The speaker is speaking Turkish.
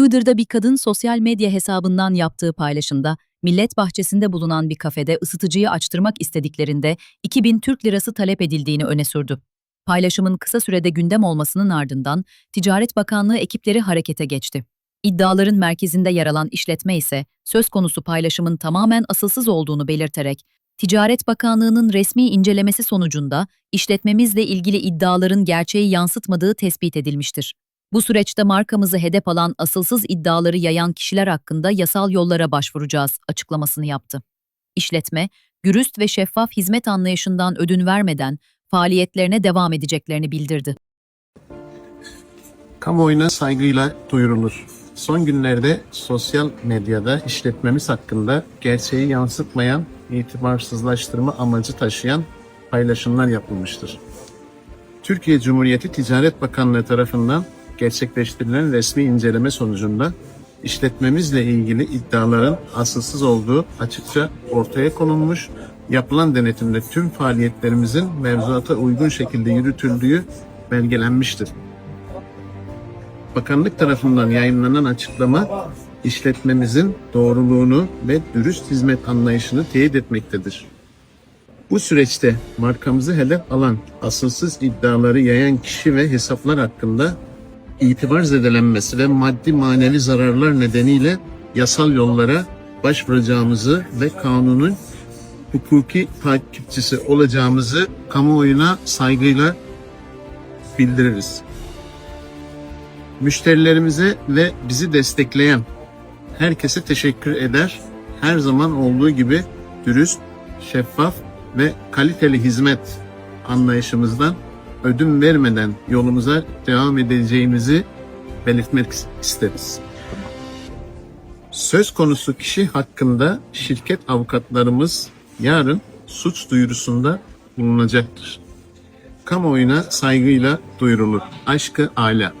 Iğdır'da bir kadın sosyal medya hesabından yaptığı paylaşımda, millet bahçesinde bulunan bir kafede ısıtıcıyı açtırmak istediklerinde 2000 Türk lirası talep edildiğini öne sürdü. Paylaşımın kısa sürede gündem olmasının ardından Ticaret Bakanlığı ekipleri harekete geçti. İddiaların merkezinde yer alan işletme ise söz konusu paylaşımın tamamen asılsız olduğunu belirterek, Ticaret Bakanlığı'nın resmi incelemesi sonucunda işletmemizle ilgili iddiaların gerçeği yansıtmadığı tespit edilmiştir. Bu süreçte markamızı hedef alan asılsız iddiaları yayan kişiler hakkında yasal yollara başvuracağız açıklamasını yaptı. İşletme, dürüst ve şeffaf hizmet anlayışından ödün vermeden faaliyetlerine devam edeceklerini bildirdi. Kamuoyuna saygıyla duyurulur. Son günlerde sosyal medyada işletmemiz hakkında gerçeği yansıtmayan, itibarsızlaştırma amacı taşıyan paylaşımlar yapılmıştır. Türkiye Cumhuriyeti Ticaret Bakanlığı tarafından gerçekleştirilen resmi inceleme sonucunda işletmemizle ilgili iddiaların asılsız olduğu açıkça ortaya konulmuş, yapılan denetimde tüm faaliyetlerimizin mevzuata uygun şekilde yürütüldüğü belgelenmiştir. Bakanlık tarafından yayınlanan açıklama işletmemizin doğruluğunu ve dürüst hizmet anlayışını teyit etmektedir. Bu süreçte markamızı hedef alan asılsız iddiaları yayan kişi ve hesaplar hakkında itibar zedelenmesi ve maddi manevi zararlar nedeniyle yasal yollara başvuracağımızı ve kanunun hukuki takipçisi olacağımızı kamuoyuna saygıyla bildiririz müşterilerimize ve bizi destekleyen herkese teşekkür eder. Her zaman olduğu gibi dürüst, şeffaf ve kaliteli hizmet anlayışımızdan ödün vermeden yolumuza devam edeceğimizi belirtmek isteriz. Söz konusu kişi hakkında şirket avukatlarımız yarın suç duyurusunda bulunacaktır. Kamuoyuna saygıyla duyurulur. Aşkı ala.